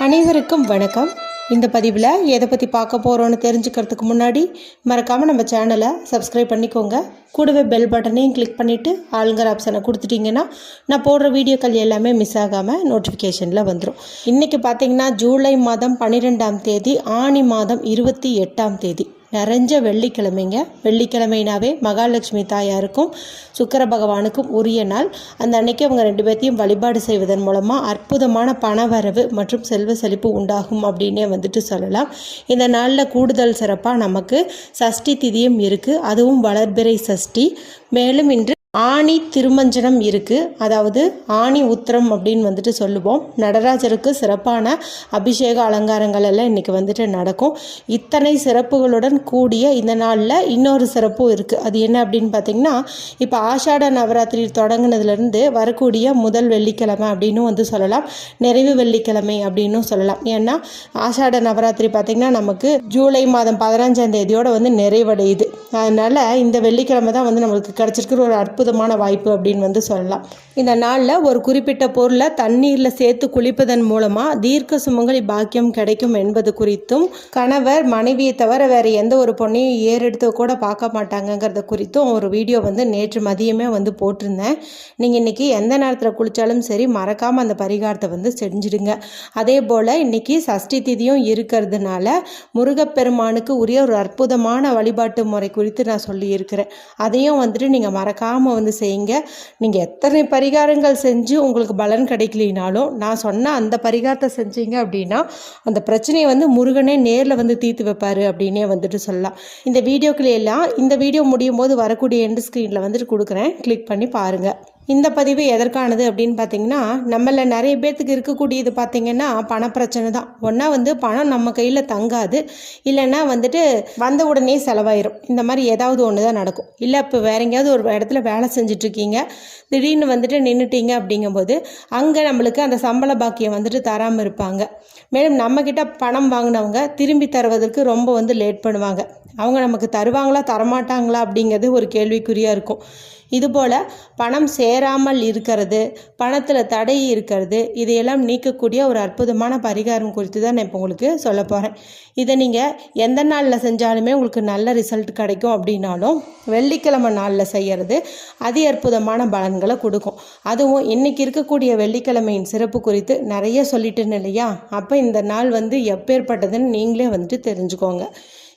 அனைவருக்கும் வணக்கம். இந்த பதிவில் எதை பற்றி பார்க்க போகிறோன்னு தெரிஞ்சுக்கிறதுக்கு முன்னாடி மறக்காமல் நம்ம சேனலை சப்ஸ்கிரைப் பண்ணிக்கோங்க. கூடவே பெல் பட்டனையும் கிளிக் பண்ணிவிட்டு ஆளுங்கிற ஆப்ஷனை கொடுத்துட்டிங்கன்னா நான் போடுற வீடியோக்கள் எல்லாமே மிஸ் ஆகாமல் நோட்டிஃபிகேஷனில் வந்துடும் இன்றைக்கி பார்த்தீங்கன்னா ஜூலை மாதம் பன்னிரெண்டாம் தேதி ஆணி மாதம் இருபத்தி எட்டாம் தேதி. நிறைஞ்ச வெள்ளிக்கிழமைங்க. வெள்ளிக்கிழமைனாவே மகாலட்சுமி தாயாருக்கும் சுக்கர பகவானுக்கும் உரிய நாள். அந்த அன்னைக்கு அவங்க ரெண்டு பேர்த்தையும் வழிபாடு செய்வதன் மூலமாக அற்புதமான பணவரவு மற்றும் செல்வ செழிப்பு உண்டாகும் அப்படின்னே வந்துட்டு சொல்லலாம். இந்த நாளில் கூடுதல் சிறப்பாக நமக்கு சஷ்டி திதியும் இருக்குது அதுவும் வளர்பிறை சஷ்டி. மேலும் இன்று ஆணி திருமஞ்சனம் இருக்குது அதாவது ஆணி உத்திரம் அப்படின்னு வந்துட்டு சொல்லுவோம். நடராஜருக்கு சிறப்பான அபிஷேக அலங்காரங்கள் எல்லாம் இன்றைக்கி வந்துட்டு நடக்கும். இத்தனை சிறப்புகளுடன் கூடிய இந்த நாளில் இன்னொரு சிறப்பும் இருக்குது அது என்ன அப்படின்னு பார்த்தீங்கன்னா இப்போ ஆஷாட நவராத்திரி தொடங்கினதுலேருந்து வரக்கூடிய முதல் வெள்ளிக்கிழமை அப்படின்னு வந்து சொல்லலாம். நிறைவு வெள்ளிக்கிழமை அப்படின்னும் சொல்லலாம். ஏன்னா ஆஷாட நவராத்திரி பார்த்திங்கன்னா நமக்கு ஜூலை மாதம் பதினஞ்சாம் தேதியோடு வந்து நிறைவடையுது. அதனால் இந்த வெள்ளிக்கிழமை தான் வந்து நம்மளுக்கு கிடச்சிருக்கிற ஒரு அற்புதமான வாய்ப்பு அப்படின்னு வந்து சொல்லலாம். இந்த நாளில் ஒரு குறிப்பிட்ட பொருளை தண்ணீரில் சேர்த்து குளிப்பதன் மூலமாக தீர்க்க சுமங்கலி பாக்கியம் கிடைக்கும் என்பது குறித்தும் கணவர் மனைவியை தவிர வேறு எந்த ஒரு பொண்ணையும் ஏறெடுத்து கூட பார்க்க மாட்டாங்கங்கிறத குறித்தும் ஒரு வீடியோ வந்து நேற்று மதியமே வந்து போட்டிருந்தேன். நீங்கள் இன்றைக்கி எந்த நேரத்தில் குளித்தாலும் சரி மறக்காமல் அந்த பரிகாரத்தை வந்து செஞ்சிடுங்க. அதே போல் இன்றைக்கி சஷ்டி திதியும் இருக்கிறதுனால முருகப்பெருமானுக்கு உரிய ஒரு அற்புதமான வழிபாட்டு முறை குறித்து நான் சொல்லியிருக்கிறேன். அதையும் வந்துட்டு நீங்கள் மறக்காமல் வந்து செய்யுங்க. நீங்கள் எத்தனை பரிகாரங்கள் செஞ்சு உங்களுக்கு பலன் கிடைக்கலினாலும் நான் சொன்ன அந்த பரிகாரத்தை செஞ்சீங்க அப்படின்னா அந்த பிரச்சனையை வந்து முருகனே நேரில் வந்து தீர்த்து வைப்பார் அப்படின்னே வந்துட்டு சொல்லலாம். இந்த வீடியோக்கள் எல்லாம் இந்த வீடியோ முடியும் போது வரக்கூடிய எண்டு ஸ்க்ரீனில் வந்துட்டு கொடுக்குறேன். கிளிக் பண்ணி பாருங்கள் இந்த பதிவு எதற்கானது அப்படின்னு பார்த்தீங்கன்னா நம்மள நிறைய பேர்த்துக்கு இருக்கக்கூடியது பார்த்தீங்கன்னா பணப்பிரச்சனை தான். ஒன்றா வந்து பணம் நம்ம கையில் தங்காது. இல்லைன்னா வந்துட்டு வந்த உடனே செலவாயிரும். இந்த மாதிரி ஏதாவது ஒன்று தான் நடக்கும். இல்லை இப்போ வேற எங்கேயாவது ஒரு இடத்துல வேலை செஞ்சிட்ருக்கீங்க. திடீர்னு வந்துட்டு நின்றுட்டீங்க அப்படிங்கும்போது அங்கே நம்மளுக்கு அந்த சம்பள பாக்கியம் வந்துட்டு தராமல் இருப்பாங்க. மேலும் நம்மக்கிட்ட பணம் வாங்கினவங்க திரும்பி தருவதற்கு ரொம்ப வந்து லேட் பண்ணுவாங்க. அவங்க நமக்கு தருவாங்களா தரமாட்டாங்களா அப்படிங்கிறது ஒரு கேள்விக்குறியாக இருக்கும். இதுபோல் பணம் சேராமல் இருக்கிறது பணத்தில் தடை இருக்கிறது இதையெல்லாம் நீக்கக்கூடிய ஒரு அற்புதமான பரிகாரம் குறித்து தான் நான் இப்போ உங்களுக்கு சொல்ல போகிறேன் இதை நீங்கள் எந்த நாளில் செஞ்சாலுமே உங்களுக்கு நல்ல ரிசல்ட் கிடைக்கும் அப்படின்னாலும் வெள்ளிக்கிழமை நாளில் செய்கிறது அதி அற்புதமான பலன்களை கொடுக்கும். அதுவும் இன்றைக்கி இருக்கக்கூடிய வெள்ளிக்கிழமையின் சிறப்பு குறித்து நிறைய சொல்லிட்டேன்னு இல்லையா? அப்போ இந்த நாள் வந்து எப்பேற்பட்டதுன்னு நீங்களே வந்துட்டு தெரிஞ்சுக்கோங்க.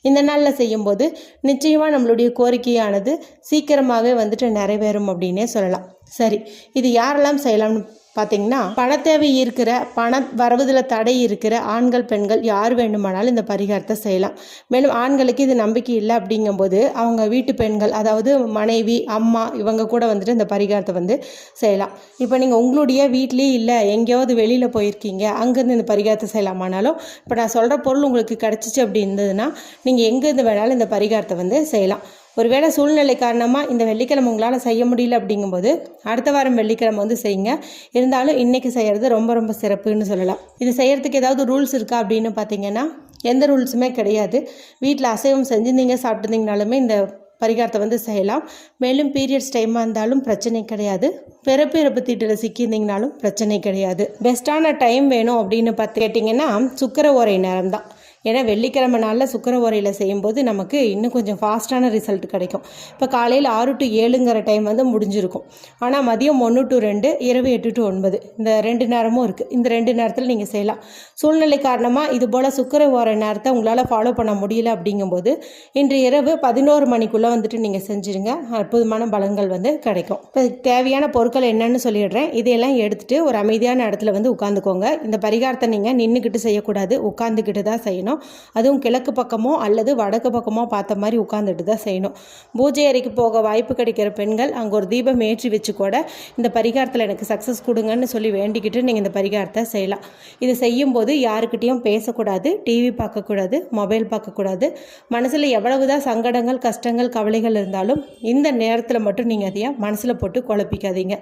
இந்த நாளில் செய்யும்போது நிச்சயமாக நம்மளுடைய கோரிக்கையானது சீக்கிரமாகவே வந்துட்டு நிறைவேறும் அப்படின்னே சொல்லலாம். சரி இது யாரெல்லாம் செய்யலாம்னு பார்த்தீங்கன்னா பணத்தேவை இருக்கிற பண வரவுதில் தடை இருக்கிற ஆண்கள் பெண்கள் யார் வேண்டுமானாலும் இந்த பரிகாரத்தை செய்யலாம். மேலும் ஆண்களுக்கு இது நம்பிக்கை இல்லை அப்படிங்கும்போது அவங்க வீட்டு பெண்கள் அதாவது மனைவி அம்மா இவங்க கூட வந்துட்டு இந்த பரிகாரத்தை வந்து செய்யலாம். இப்போ நீங்கள் உங்களுடைய வீட்லேயே இல்லை எங்கேயாவது வெளியில் போயிருக்கீங்க அங்கேருந்து இந்த பரிகாரத்தை செய்யலாமானாலும் இப்போ நான் சொல்கிற பொருள் உங்களுக்கு கிடச்சிச்சு அப்படி இருந்ததுன்னா நீங்கள் எங்கேருந்து வேணாலும் இந்த பரிகாரத்தை வந்து செய்யலாம். ஒருவேளை சூழ்நிலை காரணமாக இந்த வெள்ளிக்கிழமை உங்களால் செய்ய முடியல அப்படிங்கும்போது அடுத்த வாரம் வெள்ளிக்கிழமை வந்து செய்யுங்க. இருந்தாலும் இன்றைக்கி செய்கிறது ரொம்ப ரொம்ப சிறப்புன்னு சொல்லலாம். இது செய்கிறதுக்கு ஏதாவது ரூல்ஸ் இருக்கா அப்படின்னு பார்த்தீங்கன்னா எந்த ரூல்ஸுமே கிடையாது. வீட்டில் அசைவம் செஞ்சுருந்தீங்க சாப்பிட்டுருந்தீங்கனாலுமே இந்த பரிகாரத்தை வந்து செய்யலாம். மேலும் பீரியட்ஸ் டைமாக இருந்தாலும் பிரச்சனை கிடையாது. பிறப்பு இறப்பு தீட்டில் சிக்கியிருந்தீங்கனாலும் பிரச்சனை கிடையாது. பெஸ்ட்டான டைம் வேணும் அப்படின்னு பார்த்து கேட்டிங்கன்னா சுக்கர ஓரை நேரம் தான் ஏன்னா வெள்ளிக்கிழமை நாளில் சுக்கர உரையில் செய்யும்போது நமக்கு இன்னும் கொஞ்சம் ஃபாஸ்ட்டான ரிசல்ட் கிடைக்கும். இப்போ காலையில் ஆறு டு ஏழுங்கிற டைம் வந்து முடிஞ்சிருக்கும். ஆனால் மதியம் ஒன்று டு ரெண்டு இரவு எட்டு டு ஒன்பது. இந்த ரெண்டு நேரமும் இருக்குது இந்த ரெண்டு நேரத்தில் நீங்கள் செய்யலாம். சூழ்நிலை காரணமாக இது போல் சுக்கர ஓர நேரத்தை உங்களால் ஃபாலோ பண்ண முடியல அப்படிங்கும்போது இன்று இரவு பதினோரு மணிக்குள்ளே வந்துட்டு நீங்கள் செஞ்சுருங்க. அற்புதமான பலன்கள் வந்து கிடைக்கும். இப்போ தேவையான பொருட்கள் என்னன்னு சொல்லிடுறேன். இதையெல்லாம் எடுத்துகிட்டு ஒரு அமைதியான இடத்துல வந்து உட்காந்துக்கோங்க. இந்த பரிகாரத்தை நீங்கள் நின்றுக்கிட்டு செய்யக்கூடாது. உட்காந்துக்கிட்டு தான் செய்யணும். அதுவும் கிழக்கு பக்கமோ அல்லது வடக்கு பக்கமோ பார்த்த மாதிரி உட்காந்துட்டு தான் செய்யணும். பூஜை அறைக்கு போக வாய்ப்பு கிடைக்கிற பெண்கள் அங்கே ஒரு தீபம் ஏற்றி வச்சு கூட இந்த பரிகாரத்தில் எனக்கு சக்ஸஸ் கொடுங்கன்னு சொல்லி வேண்டிக்கிட்டு நீங்கள் இந்த பரிகாரத்தை செய்யலாம். இது செய்யும்போது யாருக்கிட்டேயும் பேசக்கூடாது டிவி பார்க்கக்கூடாது மொபைல் பார்க்கக்கூடாது. மனசில் எவ்வளவு தான் சங்கடங்கள் கஷ்டங்கள் கவலைகள் இருந்தாலும் இந்த நேரத்தில் மட்டும் நீங்கள் அதையே மனசில் போட்டு குழப்பிக்காதீங்க.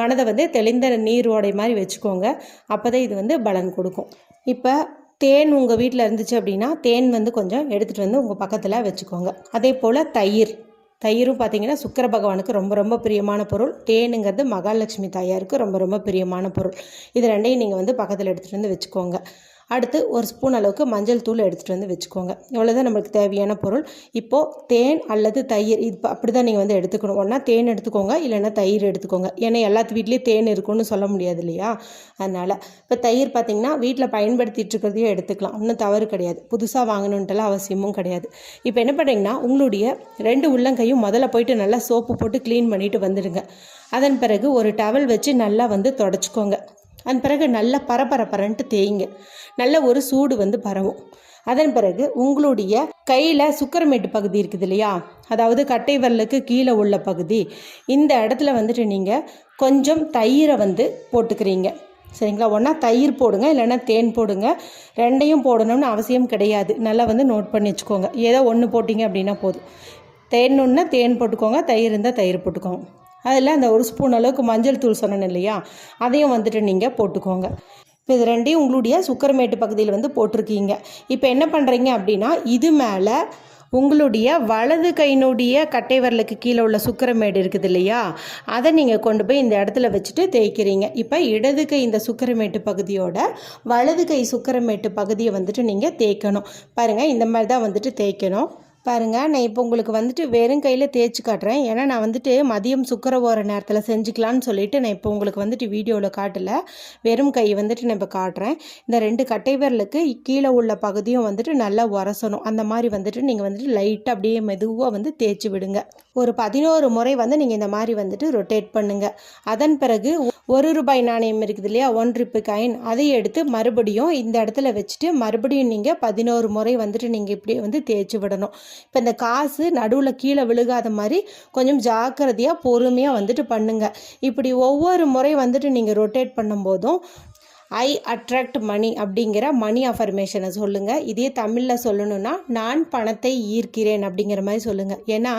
மனதை வந்து தெளிந்த நீர் ஓடை மாதிரி வச்சுக்கோங்க. அப்போ தான் இது வந்து பலன் கொடுக்கும். இப்போ தேன் உங்கள் வீட்டில் இருந்துச்சு அப்படின்னா தேன் வந்து கொஞ்சம் எடுத்துகிட்டு வந்து உங்கள் பக்கத்தில் வச்சுக்கோங்க. அதே போல் தயிர். தயிரும் பார்த்தீங்கன்னா சுக்கர பகவானுக்கு ரொம்ப ரொம்ப பிரியமான பொருள். தேனுங்கிறது மகாலட்சுமி தாயாருக்கு ரொம்ப ரொம்ப பிரியமான பொருள். இது ரெண்டையும் நீங்கள் வந்து பக்கத்தில் எடுத்துகிட்டு வந்து வச்சுக்கோங்க. அடுத்து ஒரு ஸ்பூன் அளவுக்கு மஞ்சள் தூள் எடுத்துகிட்டு வந்து வச்சுக்கோங்க. இவ்வளோதான் நம்மளுக்கு தேவையான பொருள். இப்போது தேன் அல்லது தயிர் இது அப்படி தான் நீங்கள் வந்து எடுத்துக்கணும். ஒன்றா தேன் எடுத்துக்கோங்க இல்லைன்னா தயிர் எடுத்துக்கோங்க. ஏன்னா எல்லாத்து வீட்லேயும் தேன் இருக்கும்னு சொல்ல முடியாது இல்லையா? அதனால் இப்போ தயிர் பார்த்திங்கன்னா வீட்டில் பயன்படுத்திட்டு இருக்கிறதையும் எடுத்துக்கலாம். ஒன்றும் தவறு கிடையாது. புதுசாக வாங்கணுன்ட்டுலாம் அவசியமும் கிடையாது. இப்போ என்ன பண்ணுறீங்கன்னா உங்களுடைய ரெண்டு உள்ளங்கையும் முதல்ல போயிட்டு நல்லா சோப்பு போட்டு க்ளீன் பண்ணிவிட்டு வந்துடுங்க. அதன் பிறகு ஒரு டவல் வச்சு நல்லா வந்து தொடச்சிக்கோங்க. அதன் பிறகு நல்லா பரபரப்பரன்ட்டு தேய்ங்க. நல்ல ஒரு சூடு வந்து பரவும். அதன் பிறகு உங்களுடைய கையில் சுக்கரமேட்டு பகுதி இருக்குது இல்லையா? அதாவது கட்டை வரலுக்கு கீழே உள்ள பகுதி. இந்த இடத்துல வந்துட்டு நீங்கள் கொஞ்சம் தயிரை வந்து போட்டுக்கிறீங்க. சரிங்களா? ஒன்றா தயிர் போடுங்க இல்லைன்னா தேன் போடுங்க. ரெண்டையும் போடணும்னு அவசியம் கிடையாது. நல்லா வந்து நோட் பண்ணி வச்சுக்கோங்க. ஏதோ ஒன்று போட்டிங்க அப்படின்னா போதும். தேன் ஒன்று தேன் போட்டுக்கோங்க தயிர் இருந்தால் தயிர் போட்டுக்கோங்க. அதில் அந்த ஒரு ஸ்பூன் அளவுக்கு மஞ்சள் தூள் சொன்னேன் இல்லையா அதையும் வந்துட்டு நீங்கள் போட்டுக்கோங்க. இப்போ இது ரெண்டையும் உங்களுடைய சுக்கரமேட்டு பகுதியில் வந்து போட்டிருக்கீங்க. இப்போ என்ன பண்ணுறீங்க அப்படின்னா இது மேலே உங்களுடைய வலது கையினுடைய கட்டை விரலுக்கு கீழே உள்ள சுக்கரமேடு இருக்குது இல்லையா அதை நீங்கள் கொண்டு போய் இந்த இடத்துல வச்சுட்டு தேய்க்கிறீங்க. இப்போ இடது கை இந்த சுக்கரமேட்டு பகுதியோட வலது கை சுக்கரமேட்டு பகுதியை வந்துட்டு நீங்கள் தேய்க்கணும். பாருங்கள் இந்த மாதிரி தான் வந்துட்டு தேய்க்கணும். பாருங்கள் நான் இப்போ உங்களுக்கு வந்துட்டு வெறும் கையில் தேய்ச்சி காட்டுறேன். ஏன்னா நான் வந்துட்டு மதியம் சுக்கர ஓர நேரத்தில் செஞ்சுக்கலான்னு சொல்லிட்டு நான் இப்போ உங்களுக்கு வந்துட்டு வீடியோவில் காட்டல. வெறும் கை வந்துட்டு நான் இப்போ காட்டுறேன். இந்த ரெண்டு கட்டை விரலுக்கு கீழே உள்ள பகுதியும் வந்துட்டு நல்லா உரசணும். அந்த மாதிரி வந்துட்டு நீங்கள் வந்துட்டு லைட்டாக அப்படியே மெதுவாக வந்து தேய்ச்சி விடுங்க. ஒரு பதினோரு முறை வந்து நீங்கள் இந்த மாதிரி வந்துட்டு ரொட்டேட் பண்ணுங்கள் அதன் பிறகு ஒரு ரூபாய் நாணயம் இருக்குது இல்லையா ஒன் ரிப்பு காயின் அதை எடுத்து மறுபடியும் இந்த இடத்துல வச்சுட்டு மறுபடியும் நீங்கள் பதினோரு முறை வந்துட்டு நீங்கள் இப்படி வந்து தேய்ச்சி விடணும். இப்போ இந்த காசு நடுவில் கீழே விழுகாத மாதிரி கொஞ்சம் ஜாக்கிரதையாக பொறுமையாக வந்துட்டு பண்ணுங்கள் இப்படி ஒவ்வொரு முறை வந்துட்டு நீங்கள் ரொட்டேட் பண்ணும்போதும் ஐ அட்ராக்ட் மணி அப்படிங்கிற மணி அஃபர்மேஷனை சொல்லுங்கள் இதே தமிழில் சொல்லணும்னா நான் பணத்தை ஈர்க்கிறேன் அப்படிங்கிற மாதிரி சொல்லுங்கள் ஏன்னா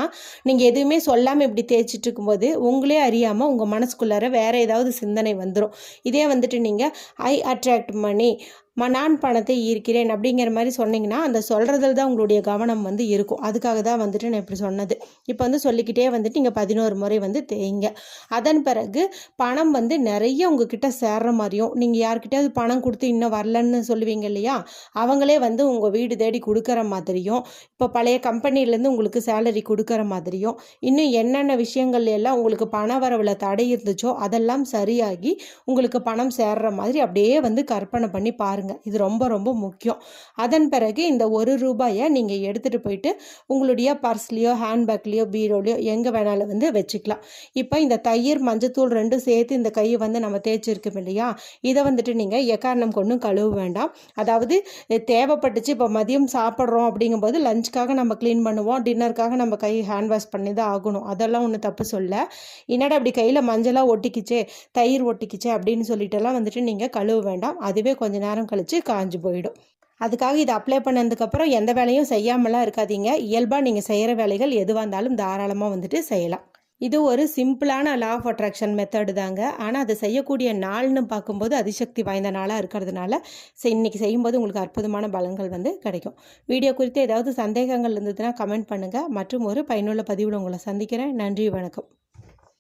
நீங்கள் எதுவுமே சொல்லாமல் இப்படி தேய்ச்சிட்டு இருக்கும்போது உங்களே அறியாமல் உங்கள் மனசுக்குள்ளார வேறு ஏதாவது சிந்தனை வந்துடும் இதே வந்துட்டு நீங்கள் ஐ அட்ராக்ட் மணி நான் பணத்தை ஈர்க்கிறேன் அப்படிங்கிற மாதிரி சொன்னீங்கன்னா அந்த சொல்கிறதுல தான் உங்களுடைய கவனம் வந்து இருக்கும். அதுக்காக தான் வந்துட்டு நான் இப்படி சொன்னது. இப்போ வந்து சொல்லிக்கிட்டே வந்துட்டு நீங்கள் பதினோரு முறை வந்து தேய்ங்க. அதன் பிறகு பணம் வந்து நிறைய உங்ககிட்ட சேர்ற மாதிரியும் நீங்கள் யார்கிட்டயாவது பணம் கொடுத்து இன்னும் வரலன்னு சொல்லுவீங்க இல்லையா? அவங்களே வந்து உங்கள் வீடு தேடி கொடுக்குற மாதிரியும் இப்போ பழைய கம்பெனிலேருந்து உங்களுக்கு சேலரி கொடுக்குற மாதிரியும் இன்னும் என்னென்ன விஷயங்கள் எல்லாம் உங்களுக்கு பண வரவில் தடை இருந்துச்சோ அதெல்லாம் சரியாகி உங்களுக்கு பணம் சேர்ற மாதிரி அப்படியே வந்து கற்பனை பண்ணி பாருங்கள் பாருங்கள் இது ரொம்ப ரொம்ப முக்கியம். அதன் பிறகு இந்த ஒரு ரூபாயை நீங்கள் எடுத்துகிட்டு போயிட்டு உங்களுடைய பர்ஸ்லேயோ ஹேண்ட்பேக்லேயோ பீரோலையோ எங்கே வேணாலும் வந்து வச்சுக்கலாம். இப்போ இந்த தயிர் மஞ்சத்தூள் ரெண்டும் சேர்த்து இந்த கையை வந்து நம்ம தேய்ச்சிருக்கோம் இல்லையா? இதை வந்துட்டு நீங்கள் எக்காரணம் கொண்டும் கழுவ வேண்டாம். அதாவது தேவைப்பட்டுச்சு இப்போ மதியம் சாப்பிட்றோம் அப்படிங்கும்போது லஞ்சுக்காக நம்ம க்ளீன் பண்ணுவோம். டின்னருக்காக நம்ம கை ஹேண்ட் வாஷ் பண்ணி தான் ஆகணும். அதெல்லாம் ஒன்றும் தப்பு சொல்ல. என்னடா அப்படி கையில் மஞ்சளாக ஒட்டிக்கிச்சே தயிர் ஒட்டிக்கிச்சே அப்படின்னு சொல்லிட்டுலாம் வந்துட்டு நீங்கள் கழுவ வேண்டாம். அதுவே கொஞ்சம் நேரம் கழித்து காஞ்சு போயிடும். அதுக்காக இதை அப்ளை பண்ணதுக்கப்புறம் எந்த வேலையும் செய்யாமலாம் இருக்காதீங்க. இயல்பாக நீங்கள் செய்கிற வேலைகள் எதுவாக இருந்தாலும் தாராளமாக வந்துட்டு செய்யலாம். இது ஒரு சிம்பிளான லா ஆஃப் அட்ராக்ஷன் மெத்தடு தாங்க. ஆனால் அதை செய்யக்கூடிய நாள்னு பார்க்கும்போது அதிசக்தி வாய்ந்த நாளாக இருக்கிறதுனால இன்றைக்கி செய்யும்போது உங்களுக்கு அற்புதமான பலன்கள் வந்து கிடைக்கும். வீடியோ குறித்து ஏதாவது சந்தேகங்கள் இருந்ததுன்னா கமெண்ட் பண்ணுங்கள் மற்றும் ஒரு பயனுள்ள பதிவில் உங்களை சந்திக்கிறேன். நன்றி வணக்கம்.